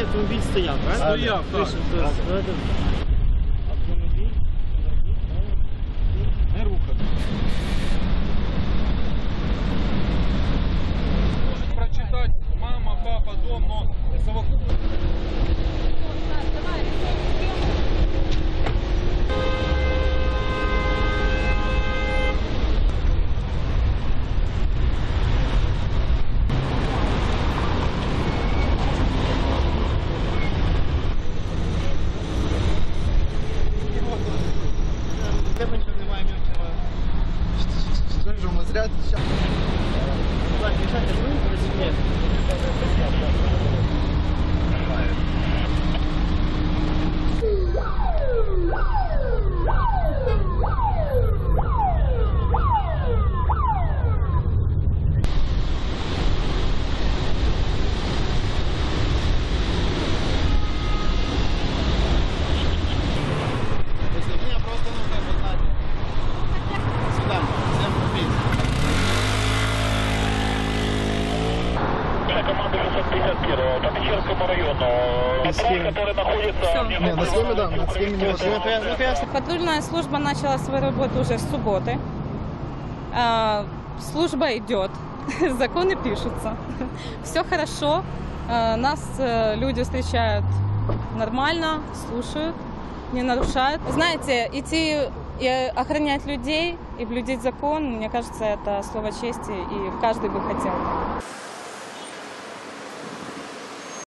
автомобіль ну, стояв, правильно? Стояв, так. Пише, хтось. Тебе нічого немає, нічого. Жому зря Так, мішайте, ви розумієте. 51-го, по Печерскому району. Э, Патруль, который находится... Не, на ну, схеме, да, а на схеме не нашла. Патрульная служба начала свою работу уже с субботы. А, служба идет, законы пишутся. Все хорошо, а, нас э, люди встречают нормально, слушают, не нарушают. Знаете, идти и охранять людей и блюдить закон, мне кажется, это слово чести, и каждый бы хотел.